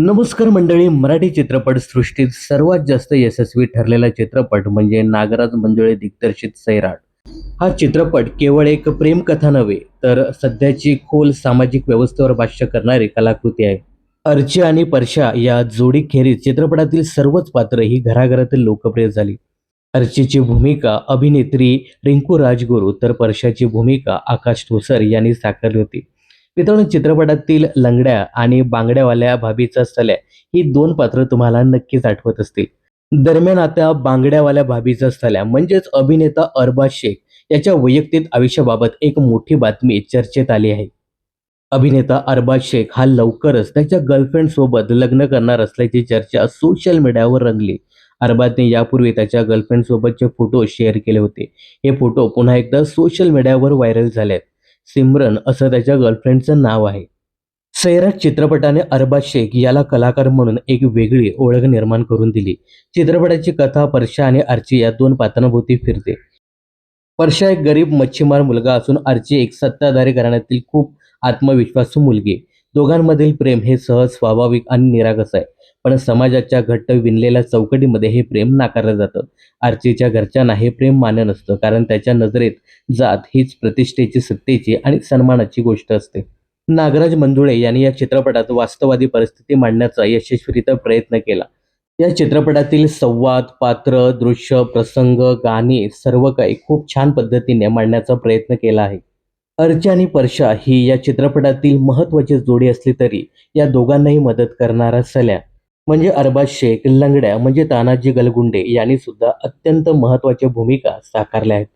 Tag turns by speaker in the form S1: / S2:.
S1: नमस्कार मंडळी मराठी चित्रपट सृष्टीत सर्वात जास्त यशस्वी ठरलेला चित्रपट म्हणजे नागराज मंजुळे दिग्दर्शित सैराट. हा चित्रपट केवळ एक प्रेमकथा नव्हे तर सध्याची खोल सामाजिक व्यवस्थेवर भाष्य करणारी कलाकृती आहे. अर्ची आणि परशा या जोडीखेरीज चित्रपटातील सर्वच पात्र ही घराघरातील लोकप्रिय झाली. अर्चीची भूमिका अभिनेत्री रिंकू राजगुरू तर परशाची भूमिका आकाश ठोसर यांनी साकारली होती. मित्रांनो चित्रपटातील लंगड्या आणि बांगड्यावाल्या भाभीचा स्थल्या ही दोन पात्र तुम्हाला नक्कीच आठवत असतील. दरम्यान आता बांगड्यावाल्या भाभीचा स्थल्या म्हणजेच अभिनेता अरबाज शेख याच्या वैयक्तिक आयुष्याबाबत एक मोठी बातमी चर्चेत आली आहे. अभिनेता अरबाज शेख हा लवकरच त्याच्या गर्लफ्रेंड सोबत लग्न करणार असल्याची चर्चा सोशल मीडियावर रंगली. अरबाजने यापूर्वी त्याच्या गर्लफ्रेंड सोबतचे फोटो शेअर केले होते. हे फोटो पुन्हा एकदा सोशल मीडियावर व्हायरल झाले आहेत सिमरन असं त्याच्या गर्लफ्रेंडचं नाव आहे. सैराट चित्रपटाने अरबाज शेख याला कलाकार म्हणून एक वेगळी ओळख निर्माण करून दिली. चित्रपटाची कथा परशा आणि आर्ची या दोन पात्रांभोवती फिरते. परशा एक गरीब मच्छीमार मुलगा असून आर्ची एक सत्ताधारी घराण्यातील खूप आत्मविश्वासू मुलगी दोघांमधील प्रेम हे सहज स्वाभाविक आणि निरागस आहे. पण समाजाच्या घट्ट विणलेल्या चौकटीमध्ये हे प्रेम नाकारलं जातं. आर्चीच्या घरच्यांना हे प्रेम मान्य नसतं कारण त्याच्या नजरेत जात हीच प्रतिष्ठेची सत्तेची आणि सन्मानाची गोष्ट असते. नागराज मंजुळे यांनी या चित्रपटात वास्तववादी परिस्थिती मांडण्याचा यशस्वीरित्या प्रयत्न केला. या चित्रपटातील संवाद पात्र दृश्य प्रसंग गाणी सर्व काही खूप छान पद्धतीने मांडण्याचा प्रयत्न केला आहे. अर्चा आणि परशा ही या चित्रपटातील महत्त्वाची जोडी असली तरी या दोघांनाही मदत करणारा सल्या म्हणजे अरबाज शेख लंगड्या म्हणजे तानाजी गलगुंडे यांनी सुद्धा अत्यंत महत्त्वाच्या भूमिका साकारल्या आहेत.